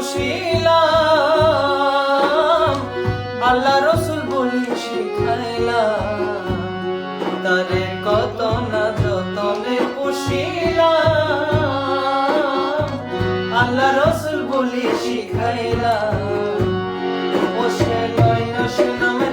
বসিলাম আল্লাহ রসুল বলি শিখাইলাম, তারে কত না যতনে পুষিলাম, আল্লাহ রসুল বলি শিখাইলাম, ও সে নয় সে নামে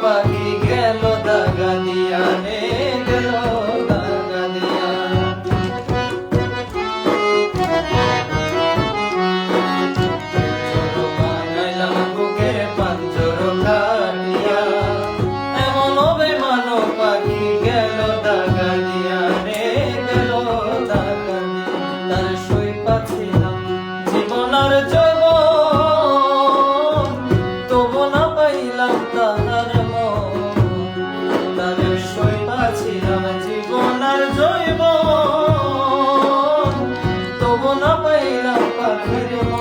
Bye. ન પહેલા પર